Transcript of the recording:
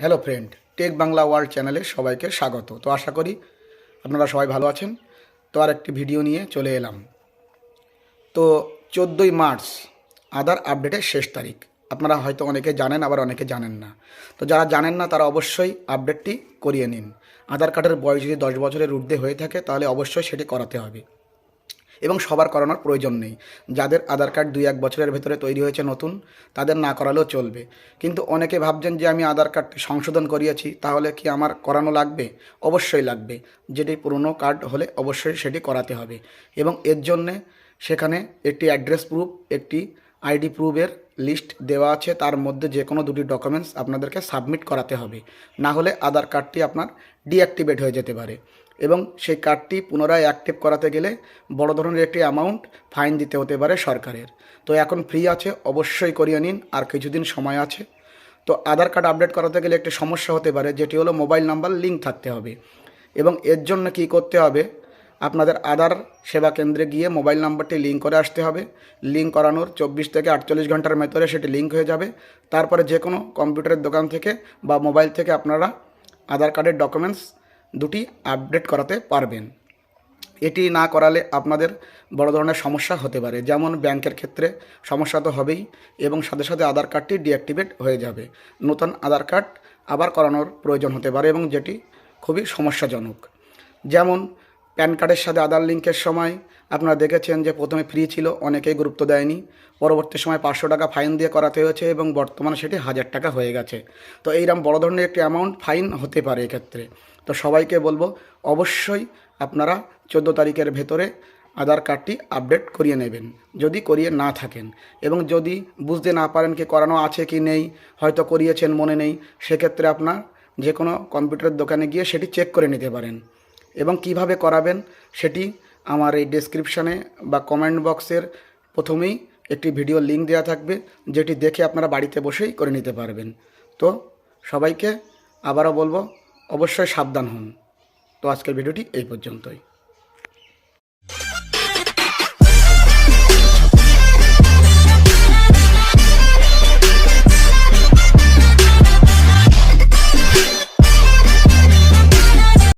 Hello friend tech Bangla world চ্যানেলে সবাইকে স্বাগত। তো আশা করি আপনারা সবাই ভালো আছেন। তো আর একটি ভিডিও নিয়ে চলে এলাম। তো চোদ্দোই মার্চ, আধার আপডেটের শেষ তারিখ। আপনারা হয়তো অনেকে জানেন, আবার অনেকে জানেন না। তো যারা জানেন না, তারা অবশ্যই আপডেটটি করিয়ে নিন। আধার কার্ডের বয়স যদি দশ বছরের ঊর্ধ্বে হয়ে থাকে, তাহলে অবশ্যই সেটি করাতে হবে। এবং সবার করানোর প্রয়োজন নেই। যাদের আধার কার্ড দুই এক বছরের ভেতরে তৈরি হয়েছে নতুন, তাদের না করালেও চলবে। কিন্তু অনেকে ভাবছেন যে আমি আধার কার্ডটি সংশোধন করিয়েছি, তাহলে কি আমার করানো লাগবে? অবশ্যই লাগবে। যেটি পুরনো কার্ড হলে অবশ্যই সেটি করাতে হবে। এবং এর জন্যে সেখানে একটি অ্যাড্রেস প্রুফ, একটি আইডি প্রুফের লিস্ট দেওয়া আছে। তার মধ্যে যে কোনো দুটি ডকুমেন্টস আপনাদেরকে সাবমিট করাতে হবে। না হলে আধার কার্ডটি আপনার ডিঅ্যাক্টিভেট হয়ে যেতে পারে। এবং সেই কার্ডটি পুনরায় অ্যাক্টিভ করাতে গেলে বড় ধরনের একটি অ্যামাউন্ট ফাইন দিতে হতে পারে সরকারের। তো এখন ফ্রি আছে, অবশ্যই করিয়ে নিন, আর কিছুদিন সময় আছে। তো আধার কার্ড আপডেট করাতে গেলে একটি সমস্যা হতে পারে, যেটি হলো মোবাইল নাম্বার লিঙ্ক থাকতে হবে। এবং এর জন্য কি করতে হবে? আপনাদের আধার সেবা কেন্দ্রে গিয়ে মোবাইল নাম্বারটি লিঙ্ক করে আসতে হবে। লিঙ্ক করানোর চব্বিশ থেকে আটচল্লিশ ঘণ্টার ভেতরে সেটি লিঙ্ক হয়ে যাবে। তারপরে যে কোনো কম্পিউটারের দোকান থেকে বা মোবাইল থেকে আপনারা আধার কার্ডের ডকুমেন্টস দুটি আপডেট করাতে পারবেন। এটি না করালে আপনাদের বড় ধরনের সমস্যা হতে পারে। যেমন ব্যাংকের ক্ষেত্রে সমস্যা তো হবেই এবং সাথে সাথে আধার কার্ডটি ডিঅ্যাক্টিভেট হয়ে যাবে। নতুন আধার কার্ড আবার করানোর প্রয়োজন হতে পারে এবং যেটি খুবই সমস্যাজনক। যেমন প্যান কার্ডের সাথে আধার লিঙ্কের সময়। আপনারা দেখেছেন যে প্রথমে ফ্রি ছিল, অনেকেই গুরুত্ব দেয়নি। পরবর্তী সময় পাঁচশো টাকা ফাইন দিয়ে করাতে হয়েছে এবং বর্তমানে সেটি হাজার টাকা হয়ে গেছে। তো এইরকম বড় ধরনের একটি অ্যামাউন্ট ফাইন হতে পারে এক্ষেত্রে। তো সবাইকে বলব, অবশ্যই আপনারা চোদ্দ তারিখের ভেতরে আধার কার্ডটি আপডেট করিয়ে নেবেন। যদি করিয়ে না থাকেন এবং যদি বুঝতে না পারেন কি করানো আছে কি নেই, হয়তো করিয়েছেন মনে নেই, সেক্ষেত্রে আপনার যে কোনো কম্পিউটারের দোকানে গিয়ে সেটি চেক করে নিতে পারেন। এবং কীভাবে করাবেন সেটি আমার এই ডেসক্রিপশানে বা কমেন্ট বক্সের প্রথমেই একটি ভিডিও লিঙ্ক দেওয়া থাকবে, যেটি দেখে আপনারা বাড়িতে বসেই করে নিতে পারবেন। তো সবাইকে আবারও বলব, অবশ্যই সাবধান হন। তো আজকের ভিডিওটি এই পর্যন্তই।